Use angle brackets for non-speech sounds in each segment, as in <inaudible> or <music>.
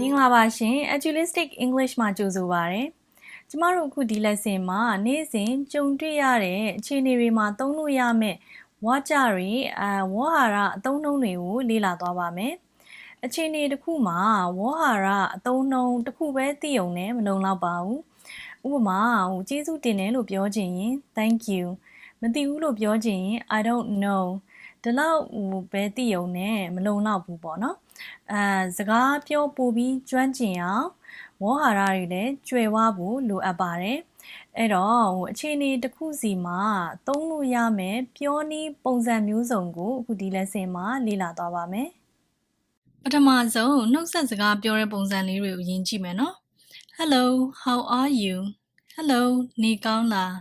မင်္ဂလာပါရှင် Agilistic English မှာကြိုဆိုပါရစေ။ကျမတို့အခုဒီ lesson မှာနေ့စဉ်ကြုံတွေ့ရတဲ့အခြေအနေတွေမှာသုံးလို့ရမယ့်ဝါကြတွေအဲဝေါ်ဟာရအသုံးနှုန်းတွေကိုလေ့လာသွားပါမယ်။အခြေအနေတစ်ခုမှာဝေါ်ဟာရအသုံးနှုန်းတစ်ခုပဲသိုံနဲ့မလုံလောက်ပါဘူး။ဥပမာဟိုကျေးဇူးတင်တယ်လို့ပြောချင်ရင် thank you မသိဘူးလို့ပြောချင်ရင် I don't know ဒီလောက်ဟိုပဲသိုံနဲ့မလုံလောက်ဘူးပေါ့နော်။ အဲစကားပြောပို့ပြီးကျွမ်းကျင်အောင်ဝေါ်ဟာရတွေလည်းကျွယ်ဝဖို့လိုအပ်ပါတယ်။အဲ့တော့ဟိုအခြေအနေတစ်ခုစီမှာသုံးလို့ရမယ်ပြောနည်းပုံစံမျိုးစုံကိုအခုဒီ lesson မှာလေ့လာသွားပါမယ်။ပထမဆုံးနှုတ်ဆက်စကားပြောတဲ့ပုံစံလေးတွေကိုယဉ်ကြည့်မယ်နော်။ Hello, how are you? Hello နေကောင်းလား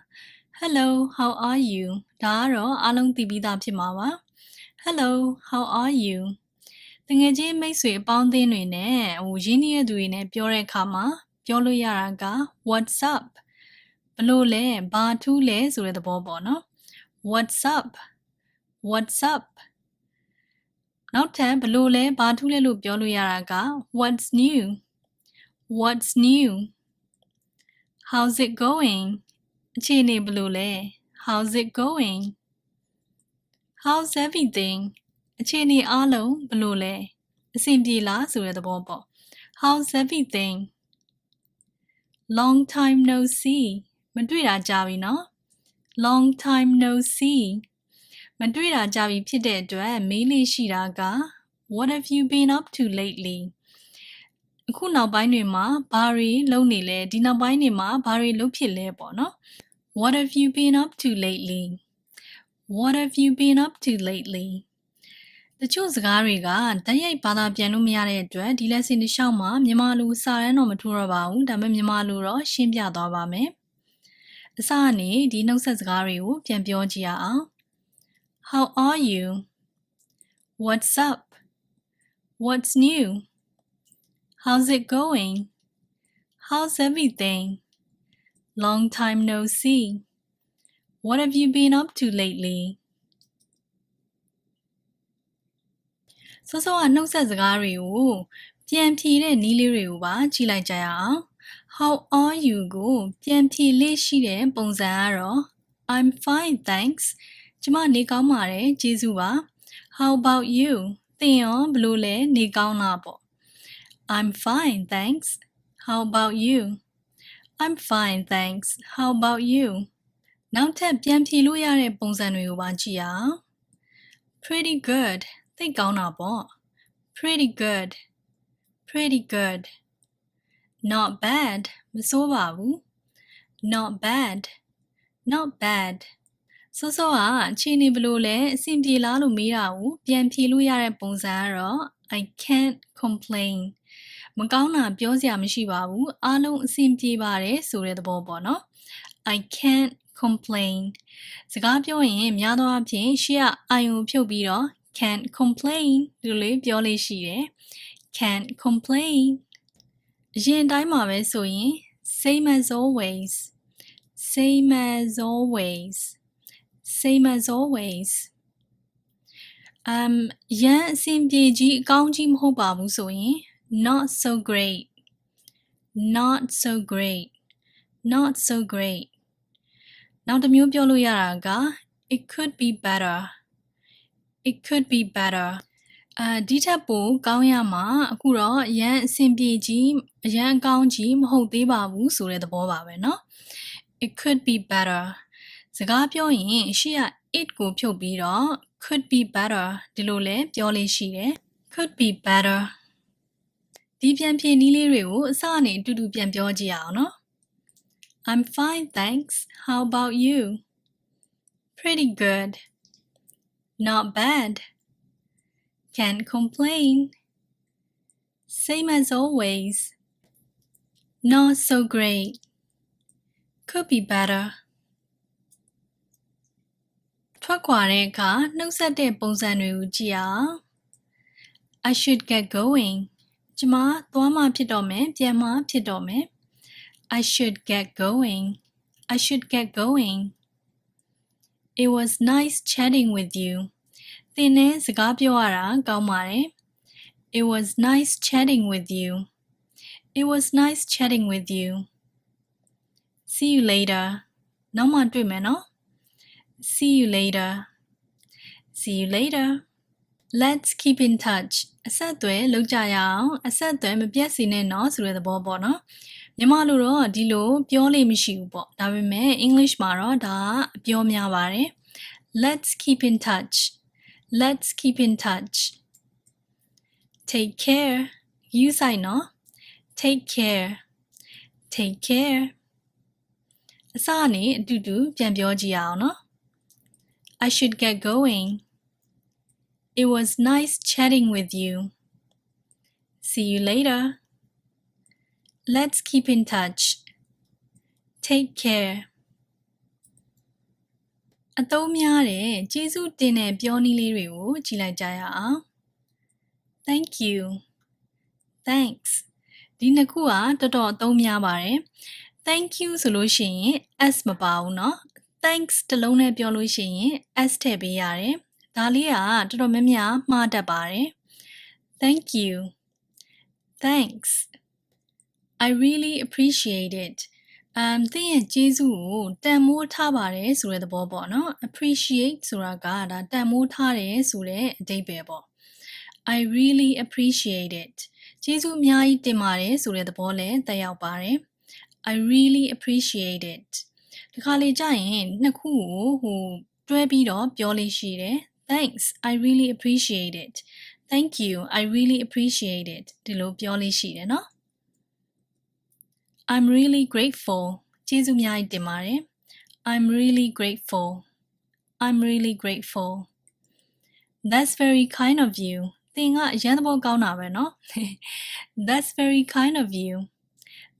Hello, how are you? ဒါကတော့အားလုံးသိပြီးသားဖြစ်မှာပါ။ Hello, how are you? တငယ်ချင်းမိတ်ဆွေအပေါင်းအသင်းတွေနဲ့ဟိုရင်းနှီးတဲ့သူတွေနဲ့ပြောတဲ့အခါမှာပြောလို့ရတာက what's up ဘလို့လဲဘာထူးလဲဆိုတဲ့သဘောပေါ့နော် what's up what's up နောက်ထပ်ဘလို့လဲဘာထူးလဲလို့ပြောလို့ရတာက what's new what's new how's it going အခြေအနေဘလို့လဲ how's it going how's everything အခြေအနေအားလုံးဘယ်လိုလဲအဆင်ပြေလားဆိုတဲ့သဘောပေါ့ how's everything long time no see မတွေ့တာကြာပြီနော် long time no see မတွေ့တာကြာပြီဖြစ်တဲ့အတွက်မေးလေးရှိတာက what have you been up to lately အခုနောက်ပိုင်းတွေမှာဘာတွေလုပ်နေလဲဒီနောက်ပိုင်းတွေမှာဘာတွေလုပ်ဖြစ်လဲပေါ့နော် what have you been up to lately what have you been up to lately တချို့စကားတွေကတိုက်ရိုက်ဘာသာပြန်လို့မရတဲ့အတွက်ဒီ lesson တစ်လျှောက်မှာမြန်မာလိုစာတန်းတော့မထိုးတော့ပါဘူးဒါပေမဲ့မြန်မာလိုတော့ရှင်းပြသွားပါမယ်အစကနေဒီနှုတ်ဆက်စကားတွေကိုပြန်ပြောကြည့်ရအောင် How are you What's up What's new How's it going How's everything Long time no see What have you been up to lately စောစောကနှုတ်ဆက်စကားတွေကိုပြန်ဖြေတဲ့နည်းလေးတွေကိုပါကြည့်လိုက်ကြရအောင် How are you ကိုပြန်ဖြေလေးရှိတဲ့ပုံစံကတော့ I'm fine thanks ကျမနေကောင်းပါတယ်ကျေးဇူးပါ How about you သင်ရောဘလို့လဲနေကောင်းလားပေါ့ I'm fine thanks How about you I'm fine thanks How about you နောက်ထပ်ပြန်ဖြေလို့ရတဲ့ပုံစံတွေကိုပါကြည့်ရအောင် Pretty good သိကောင်းတာပေါ့ pretty good pretty good not bad မဆိုးပါဘူး not bad not bad စောစောကအခြေအနေဘယ်လိုလဲအဆင်ပြေလားလို့မေးတာကိုပြန်ဖြေလို့ရတဲ့ပုံစံကတော့ I can't complain မကောင်းတာပြောစရာမရှိပါဘူးအားလုံးအဆင်ပြေပါတယ်ဆိုတဲ့သဘောပေါ့နော် I can't complain စကားပြောရင်များသောအားဖြင့်ရှေ့ကအာယုံဖြုတ်ပြီးတော့ can't complain ဒီလိုလေးပြောလေးရှိတယ် can't complain အရင်တိုင်းမှာပဲဆိုရင် same as always same as always same as always um ရန်အဆင်ပြေကြီးအကောင်းကြီးမဟုတ်ပါဘူးဆိုရင် not so great not so great not so great နောက်တစ်မျိုးပြောလို့ရတာက it could be better it could be better အာဒီထက်ပိုကောင်းရမှာအခုတော့အရန်အဆင်ပြေကြီးအရန်အကောင်းကြီးမဟုတ်သေးပါဘူးဆိုတဲ့သဘောပါပဲเนาะ it could be better စကားပြောရင်ရှေ့က it ကိုဖြုတ်ပြီးတော့ could be better ဒီလိုလဲပြောလေးရှိတယ် could be better ဒီပြန်ဖြေနည်းလေးတွေကိုအစအနေအတူတူပြန်ပြောကြည့်အောင်เนาะ I'm fine thanks how about you pretty good Not bad. Can't complain. Same as always. Not so great. Could be better. ထွက်ခွာတဲ့အခါနှုတ်ဆက်တဲ့ပုံစံတွေကိုကြည့်အောင် I should get going ကျမသွားမှဖြစ်တော့မယ်ပြန်မှဖြစ်တော့မယ် I should get going I should get going It was nice chatting with you. သင်နဲ့စကားပြောရတာကောင်းပါတယ်. It was nice chatting with you. It was nice chatting with you. See you later. နောက်မှတွေ့မယ်နော် See you later. See you later. Let's keep in touch. အဆက်အသွယ်လုပ်ကြရအောင်အဆက်အသွယ်မပြတ်စေနဲ့နော်ဆိုတဲ့သဘောပေါ့နော် မြန်မာလိုတော့ဒီလိုပြောလို့မရှိဘူးပေါ့ဒါပေမဲ့ English မှာတော့ဒါအပြောများပါတယ် Let's keep in touch. Let's keep in touch. Take care. ယူဆိုင်နော် Take care. Take care. အစကနေအတူတူပြန်ပြောကြည့်အောင်နော် I should get going. It was nice chatting with you. See you later. Let's keep in touch. Take care. အသုံးများတဲ့ကျေးဇူးတင်တဲ့ပြောနည်းလေးတွေကိုကြည့်လိုက်ကြရအောင် Thank you. Thanks. ဒီနှစ်ခုကတော်တော်အသုံးများပါတယ် Thank you ဆိုလို့ရှိရင် s မပါဘူးเนาะ Thanks တစ်လုံးနဲ့ပြောလို့ရှိရင် s ထည့်ပေးရတယ်ဒါလေးကတော်တော်များများမှားတတ်ပါတယ် Thank you. Thanks. I really appreciate it. um သင်ရဲ့ကျေးဇူးကိုတန်မိုးထားပါတယ်ဆိုတဲ့သဘောပေါ့နော် appreciate ဆိုတာကဒါတန်မိုးထားတယ်ဆိုတဲ့အဓိပ္ပာယ်ပေါ့ I really appreciate it ကျေးဇူးအများကြီးတင်ပါတယ်ဆိုတဲ့သဘောလည်းတက်ရောက်ပါတယ် I really appreciate it ဒီခါလေးကြာရင်နှစ်ခုကိုဟိုတွဲပြီးတော့ပြောလေးရှိတယ် Thanks I really appreciate it Thank you I really appreciate it ဒီလိုပြောလေးရှိတယ်နော် I'm really grateful ကျေးဇူးအများကြီးတင်ပါတယ် I'm really grateful I'm really grateful That's very kind of you သင်ကအရန်သဘောကောင်းတာပဲเนาะ <laughs> That's very kind of you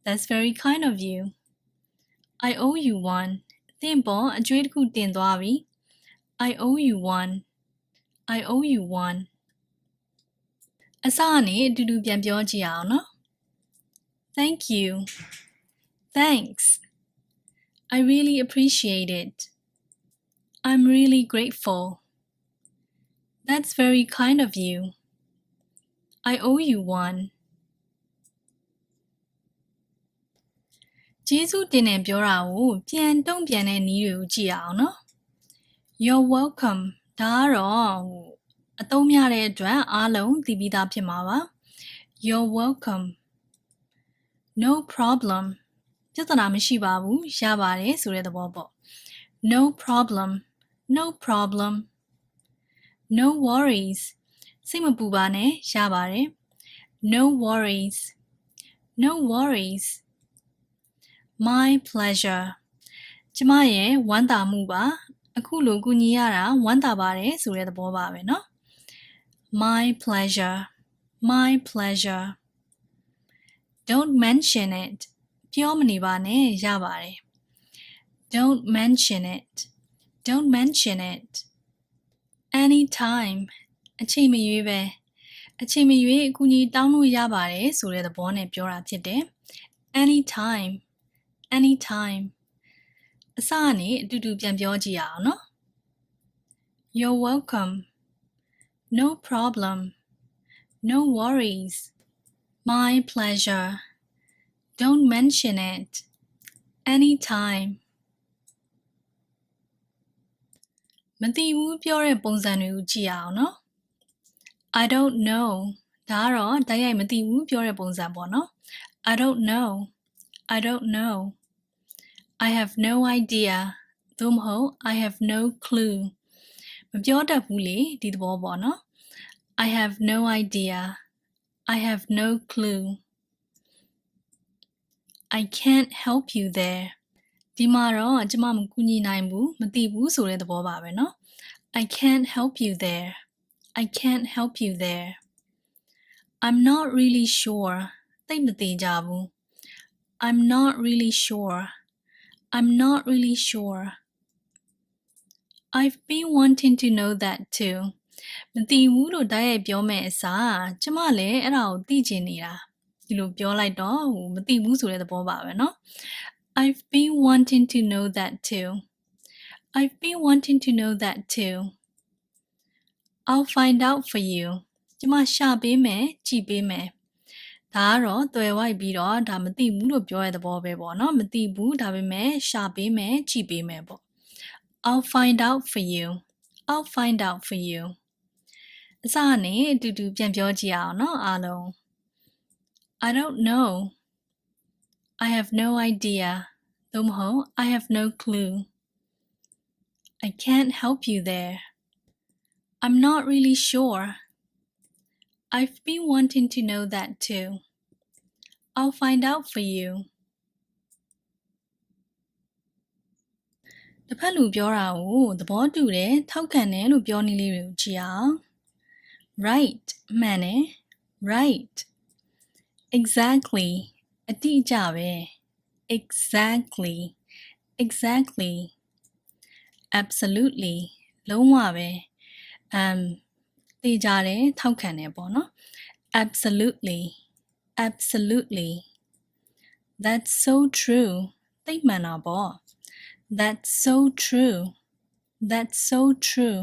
That's very kind of you I owe you one သင်ပေါ်အကျွေးတစ်ခုတင်သွားပြီ I owe you one I owe you one အစကနေအတူတူပြန်ပြောကြည့်အောင်เนาะ Thank you Thanks I really appreciate it I'm really grateful That's very kind of you I owe you one ကျေးဇူးတင်တယ်ပြောတာကိုပြန်တုံ့ပြန်တဲ့နည်းတွေကိုကြည့်အောင်နော် You're welcome ဒါကတော့ဟိုအသုံးများတဲ့အတွက်အားလုံးသိပြီးသားဖြစ်မှာပါ You're welcome No problem ပြဿနာမရှိပါဘူးရပါတယ်ဆိုတဲ့သဘောပေါ့ No problem No problem No worries စိတ်မပူပါနဲ့ရပါတယ် No worries No worries My pleasure ကျမရဲ့ဝမ်းသာမှုပါအခုလိုကူညီရတာဝမ်းသာပါတယ်ဆိုတဲ့သဘောပါပဲเนาะ My pleasure My pleasure Don't mention it ပြောမနေပါနဲ့ရပါတယ် Don't mention it Don't mention it Anytime အချိန်မရွေးပဲအချိန်မရွေးအကူအညီတောင်းလို့ရပါတယ်ဆိုတဲ့သဘောနဲ့ပြောတာဖြစ်တယ် Anytime anytime အစကနေအတူတူပြန်ပြောကြည့်ရအောင်နော် You're welcome No problem No worries My pleasure. Don't mention it. Any time. မသိဘူးပြောတဲ့ပုံစံတွေကိုကြည့်အောင်နော် I don't know ဒါကတော့တိုက်ရိုက်မသိဘူးပြောတဲ့ပုံစံပေါ့နော် I don't know I don't know I have no idea သို့မဟုတ် I have no clue မပြောတတ်ဘူးလေဒီသဘောပေါ့နော် I have no idea I have no clue I can't help you there ဒီမှာတော့ကျွန်မမကူညီနိုင်ဘူးမသိဘူးဆိုတဲ့သဘောပါပဲเนาะ I can't help you there I can't help you there I'm not really sure သိမသိကြဘူး I'm not really sure I'm not really sure I've been wanting to know that too မသိဘူးလို့တိုက်ရိုက်ပြောမဲ့အစားကျမလည်းအဲ့ဒါကိုသိချင်နေတာဒီလိုပြောလိုက်တော့ဟိုမသိဘူးဆိုတဲ့သဘောပါပဲเนาะ I've been wanting to know that too I've been wanting to know that too I'll find out for you ကျမရှာပေးမယ်ကြည့်ပေးမယ် ဒါကတော့သွယ်ဝိုက်ပြီးတော့ဒါမသိဘူးလို့ပြောတဲ့သဘောပဲပေါ့နော်မသိဘူးဒါပေမဲ့ရှာပေးမယ်ကြည့်ပေးမယ်ပေါ့ I'll find out for you I'll find out for you အစနဲ့အတူတူပြန်ပြောကြည့်အောင်နော်အားလုံး I don't know. I have no idea. သို့မဟုတ် I have no clue. I can't help you there. I'm not really sure. I've been wanting to know that too. I'll find out for you. တစ်ဖက်လူပြောတာကိုသဘောတူတယ်ထောက်ခံတယ်လို့ပြောနေလေးတွေကိုကြည့်အောင် right မှန်တယ် right exactly အတိအကျပဲ exactly exactly absolutely လုံးဝပဲ um သိကြတယ်ထောက်ခံတယ်ပေါ့နော် absolutely absolutely that's so true သိမှန်တာပေါ့ that's so true that's so true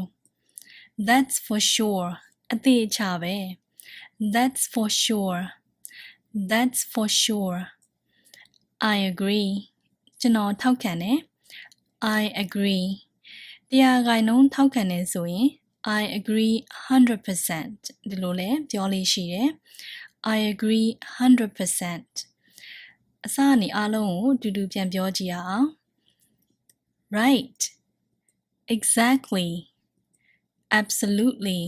that's for sure အသေးအချပဲ that's for sure that's for sure I agree ကျွန်တော်ထောက်ခံတယ် I agree တရားဂိုင်နှုန်းထောက်ခံတယ်ဆိုရင် I agree 100%ဒီလိုလဲပြောလေးရှိတယ် I agree 100%အစအနေအားလုံးကိုအတူတူပြန်ပြောကြည့်ရအောင် Right Exactly Absolutely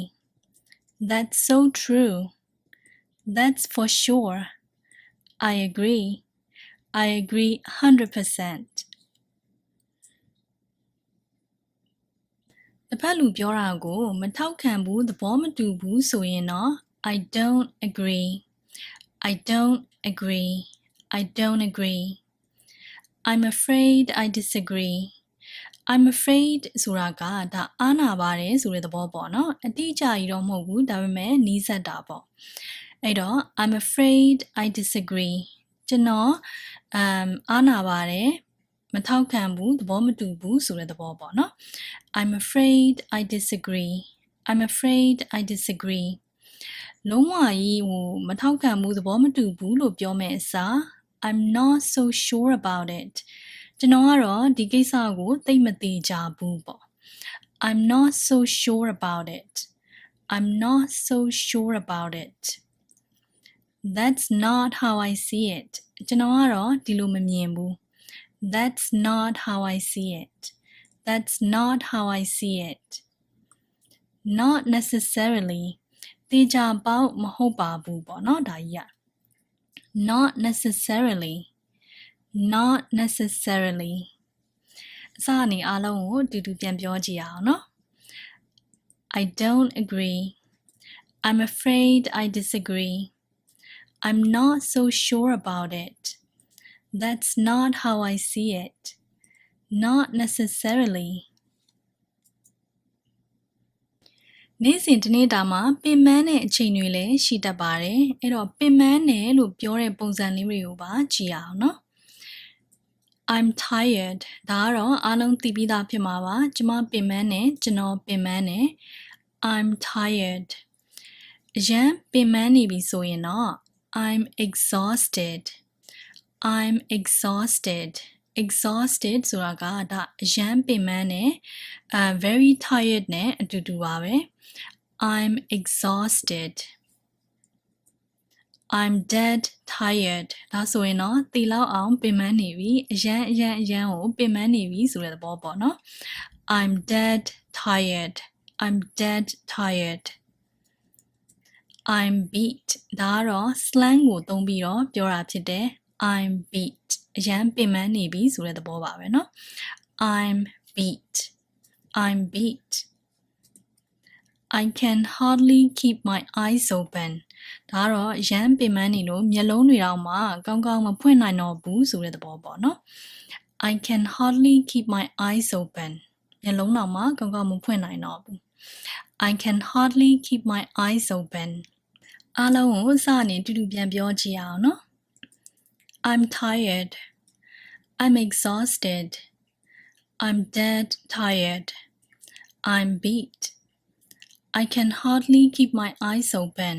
That's so true That's for sure I agree I agree 100%တစ်ဖက်လူပြောတာကိုမထောက်ခံဘူးသဘောမတူဘူးဆိုရင်တော့ I don't agree I don't agree I don't agree I'm afraid I disagree I'm afraid ဆိုတာကဒါအားနာပါတယ်ဆိုတဲ့သဘောပေါ့နော်အတိအကျကြီးတော့မဟုတ်ဘူးဒါပေမဲ့နီးစပ်တာပေါ့အဲ့တော့ I'm afraid I disagree ကျွန်တော် um အားနာပါတယ်မထောက်ခံဘူးသဘောမတူဘူးဆိုတဲ့သဘောပေါ့နော် I'm afraid I disagree I'm afraid I disagree လုံးဝကြီးဟိုမထောက်ခံဘူးသဘောမတူဘူးလို့ပြောမယ်အစား I'm not so sure about it ကျွန်တော်ကတော့ဒီကိစ္စကိုသိမသေးကြဘူးပေါ့ I'm not so sure about it I'm not so sure about it That's not how I see it ကျွန်တော်ကတော့ဒီလိုမမြင်ဘူး That's not how I see it That's not how I see it Not necessarily တေချာပေါက်မဟုတ်ပါဘူးပေါ့နော်ဒါကြီးอ่ะ Not necessarily Not necessarily အစအနေအားလုံးကိုတူတူပြန်ပြောကြည့်အောင်နော် I don't agree I'm afraid I disagree I'm not so sure about it That's not how I see it Not necessarily နေ့စဉ်တစ်နေ့တာမှာပင်ပန်းတဲ့အချိန်တွေလည်းရှိတတ်ပါတယ်အဲ့တော့ပင်ပန်းတယ်လို့ပြောတဲ့ပုံစံလေးတွေကိုပါကြည့်အောင်နော် I'm tired ဒါကတော့အားလုံးသိပြီးသားဖြစ်မှာပါကျမပင်ပန်းတယ်ကျွန်တော်ပင်ပန်းတယ် I'm tired အရန်ပင်ပန်းနေပြီဆိုရင်တော့ I'm exhausted I'm exhausted exhausted ဆိုတာကဒါအရန်ပင်ပန်းတယ်အဲ very tired နဲ့အတူတူပါပဲ I'm exhausted I'm dead tired ဒါဆိုရင်တော့တီလောက်အောင်ပင်ပန်းနေပြီအရန်အရန်အရန်ကိုပင်ပန်းနေပြီဆိုတဲ့သဘောပေါ့နော် I'm dead tired I'm dead tired I'm beat ဒါကတော့ slang ကိုသုံးပြီးတော့ပြောတာဖြစ်တယ် I'm beat အရန်ပင်ပန်းနေပြီဆိုတဲ့သဘောပါပဲเนาะ I'm beat I'm beat I can hardly keep my eyes open ဒါကတော့ရမ်းပင်ပန်းနေလို့မျက်လုံးတွေတော့မှကောင်းကောင်းမဖွင့်နိုင်တော့ဘူးဆိုတဲ့သဘောပေါ့နော် I can hardly keep my eyes open မျက်လုံးတော့မှကောင်းကောင်းမဖွင့်နိုင်တော့ဘူး I can hardly keep my eyes open အားလုံးကိုစနေတူတူပြန်ပြောကြည့်အောင်နော် I'm tired I'm exhausted I'm dead tired I'm beat I can hardly keep my eyes open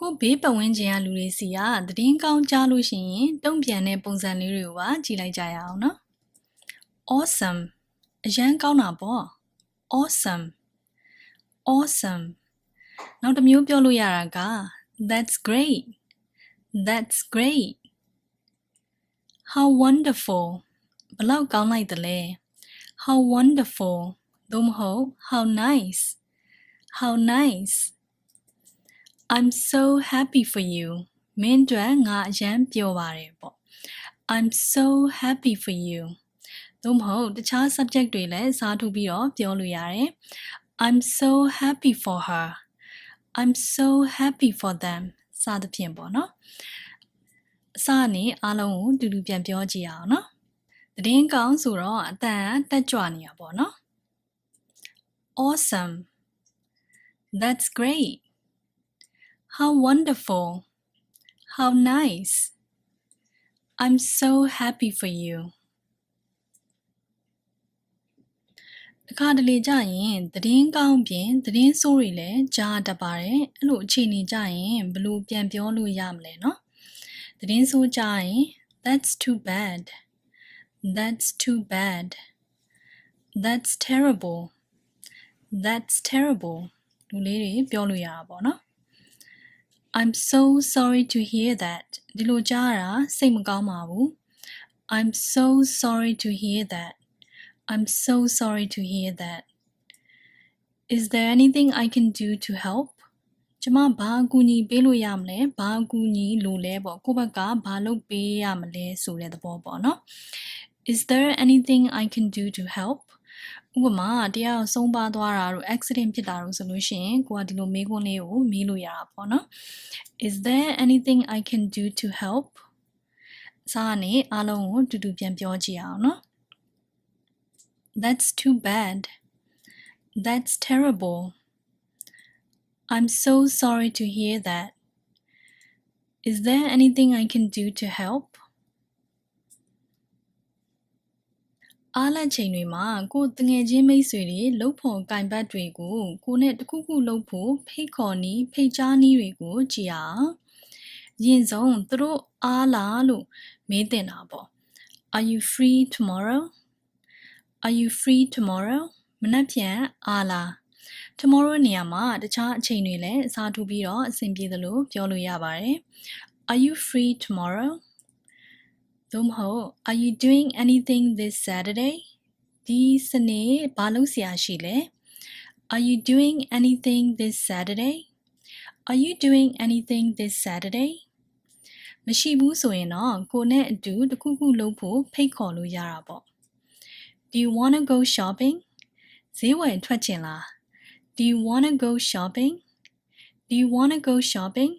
ကိုဘေးပတ်ဝန်းကျင်ကလူတွေစီကသတင်းကောင်းကြားလို့ရှိရင်တုံ့ပြန်တဲ့ပုံစံလေးတွေကိုပါကြည့်လိုက်ကြရအောင်နော် awesome အရန်ကောင်းတာပေါ့ awesome awesome နောက်တစ်မျိုးပြောလို့ရတာက that's great that's great how wonderful ဘလောက်ကောင်းလိုက်သလဲ how wonderful သို့မဟုတ် how nice how nice I'm so happy for you မင်းတို့ငါအရန်ပျော်ပါတယ်ပေါ့ I'm so happy for you သို့မဟုတ်တခြား subject တွေလည်းစားထုတ်ပြီးတော့ပြောလို့ရတယ် I'm so happy for her I'm so happy for them စသဖြင့်ပေါ့နော်အစကနေအားလုံးကိုတူတူပြန်ပြောကြည့်အောင်နော်သတင်းကောင်းဆိုတော့အတန်တက်ကြွနေတာပေါ့နော် Awesome That's great How wonderful! How nice! I'm so happy for you. တခါတလေကြရင်သတင်းကောင်းပြင်သတင်းဆိုးတွေလည်းကြားတတ်ပါတယ်။အဲ့လိုအခြေအနေကြရင်ဘလို့ပြန်ပြောလို့ရမလဲနော်။သတင်းဆိုးကြရင် that's too bad that's too bad that's terrible that's terrible လူလေးတွေပြောလို့ရတာပေါ့နော် I'm so sorry to hear that ဒီလိုကြားတာစိတ်မကောင်းပါဘူး I'm so sorry to hear that I'm so sorry to hear that. Is there anything I can do to help? ကျမဘာအကူအညီပေးလို့ရမလဲဘာအကူအညီလိုလဲပေါ့ကိုယ့်ဘက်ကဘာလုပ်ပေးရမလဲဆိုတဲ့သဘောပေါ့နော် Is there anything I can do to help? ဥပမာတရားဆုံးပါသွားတာတို့ accident ဖြစ်တာတို့ဆိုလို့ရှိရင်ကိုကဒီလိုမေးခွန်းလေးကိုမေးလို့ရတာပေါ့နော် Is there anything I can do to help? စားကနေအားလုံးကိုတူတူပြန်ပြောကြည့်အောင်နော် That's too bad. That's terrible. I'm so sorry to hear that. Is there anything I can do to help? အားလက်ချိန်တွေမှာကိုယ်တငယ်ချင်းမိတ်ဆွေတွေလှုပ်ဖို့ကင်ပတ်တွေကိုကိုနဲ့တခုခုလှုပ်ဖို့ဖိတ်ခေါ်နီးဖိတ်ကြားနီးတွေကိုကြည်အောင်ရင်ဆုံးသူတို့အားလားလို့မေးတင်တာပေါ့ Are you free tomorrow? Are you free tomorrow? မနက်ဖြန်အားလား tomorrow နေရာမှာတခြားအချိန်တွေလည်းအစားထိုးပြီးတော့အဆင်ပြေသလိုပြောလို့ရပါတယ် Are you free tomorrow? သို့မဟုတ် Are you doing anything this Saturday? ဒီစနေဘာလုပ်စရာရှိလဲ Are you doing anything this Saturday? Are you doing anything this Saturday? မရှိဘူးဆိုရင်တော့ကိုနဲ့အတူတခုခုလုပ်ဖို့ဖိတ်ခေါ်လို့ရတာပေါ့ Do you want to go shopping? ဈေးဝယ်ထွက်ချင်လား Do you want to go shopping? Do you want to go shopping?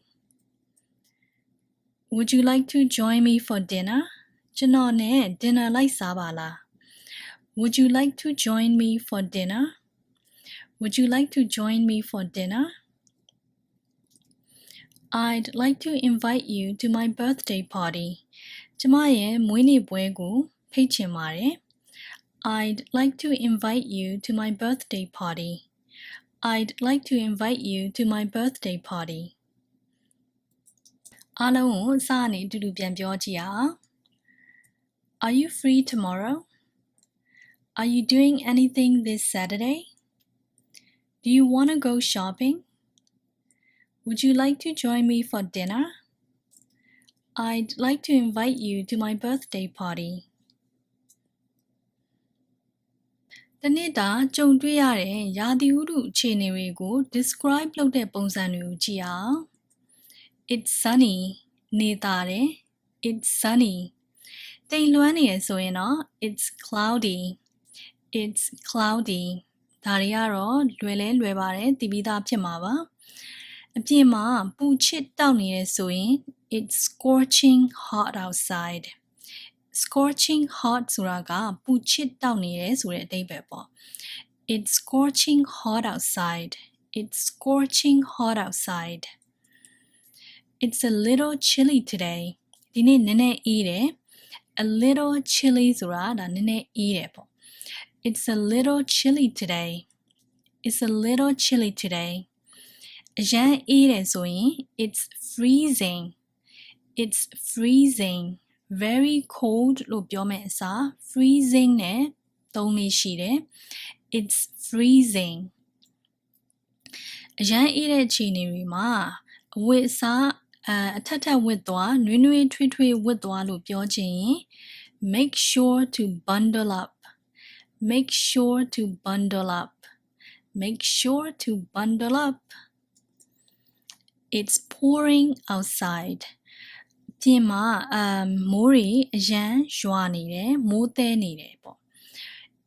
Would you like to join me for dinner? ကျွန်တော်နဲ့ dinner လိုက်စားပါလား Would you like to join me for dinner? Would you like to join me for dinner? I'd like to invite you to my birthday party. ကျမရဲ့မွေးနေ့ပွဲကိုဖိတ်ချင်ပါတယ် I'd like to invite you to my birthday party. I'd like to invite you to my birthday party. အားလုံးကိုစအနေအတူတူပြန်ပြောကြည့်အောင် Are you free tomorrow? Are you doing anything this Saturday? Do you want to go shopping? Would you like to join me for dinner? I'd like to invite you to my birthday party. တနေ့တာကြုံတွေ့ရတဲ့ရာသီဥတုအခြေအနေတွေကို describe လုပ်တဲ့ပုံစံတွေကိုကြည့်အောင် It's sunny နေသားတယ် It's sunny တိမ်လွှမ်းနေရဆိုရင်တော့ It's cloudy It's cloudy ဒါတွေကတော့လွယ်လဲလွယ်ပါတယ်တည်ပြီးသားဖြစ်မှာပါအပြင်မှာပူချစ်တောက်နေရဆိုရင် It's scorching hot outside scorching hot ဆိုတာကပူချစ်တောက်နေတယ်ဆိုတဲ့အဓိပ္ပာယ်ပေါ့ It's scorching hot outside It's scorching hot outside It's a little chilly today ဒီနေ့နည်းနည်းအေးတယ် a little chilly ဆိုတာဒါနည်းနည်းအေးတယ်ပေါ့ It's a little chilly today It's a little chilly today အရန်အေးတယ်ဆိုရင် it's freezing it's freezing very cold လို့ပြောမယ့်အစား freezing နဲ့သုံးလေးရှိတယ် it's freezing အရန်အေးတဲ့အခြေအနေတွေမှာအဝတ်အစား အအထက်ထက်ဝတ်သွားနွေးနွေးထွေးထွေးဝတ်သွားလို့ပြောချင်ရင် make sure to bundle up make sure to bundle up make sure to bundle up it's pouring outside ပြင်မှာအမ်မိုးတွေအရန်ရွာနေတယ်မိုးတဲနေတယ်ပေါ့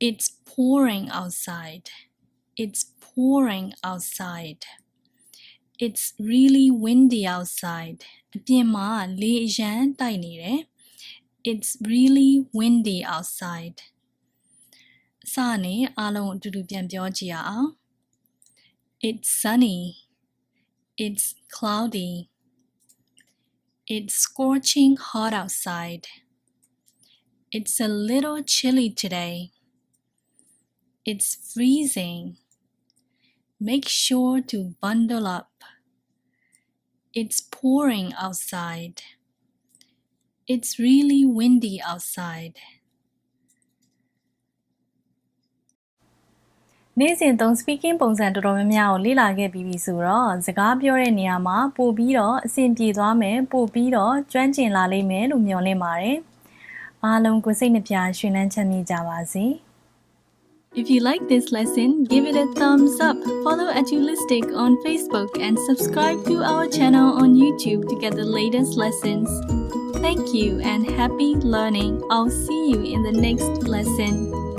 it's pouring outside it's pouring outside it's really windy outside အပြင်မှာလေအရန်တိုက်နေတယ် it's really windy outside အစနဲ့အားလုံးအတူတူပြန်ပြောကြည့်ရအောင် it's sunny it's cloudy it's scorching hot outside it's a little chilly today it's freezing make sure to bundle up It's pouring outside it's really windy outside နေ့စဉ်သုံး speaking ပုံစံတော်တော်များများကိုလေ့လာခဲ့ပြီးပြီဆိုတော့စကားပြောတဲ့နေရာမှာပို့ပြီးတော့အဆင်ပြေသွားမယ်ပို့ပြီးတော့ကျွမ်းကျင်လာလိမ့်မယ်လို့မျှော်လင့်ပါတယ်အားလုံးကိုစိတ်နှပြရှင်လန်းချမ်းမြေ့ကြပါစေ If you like this lesson, give it a thumbs up, follow Edulistic on Facebook, and subscribe to our channel on YouTube to get the latest lessons. Thank you and happy learning. I'll see you in the next lesson.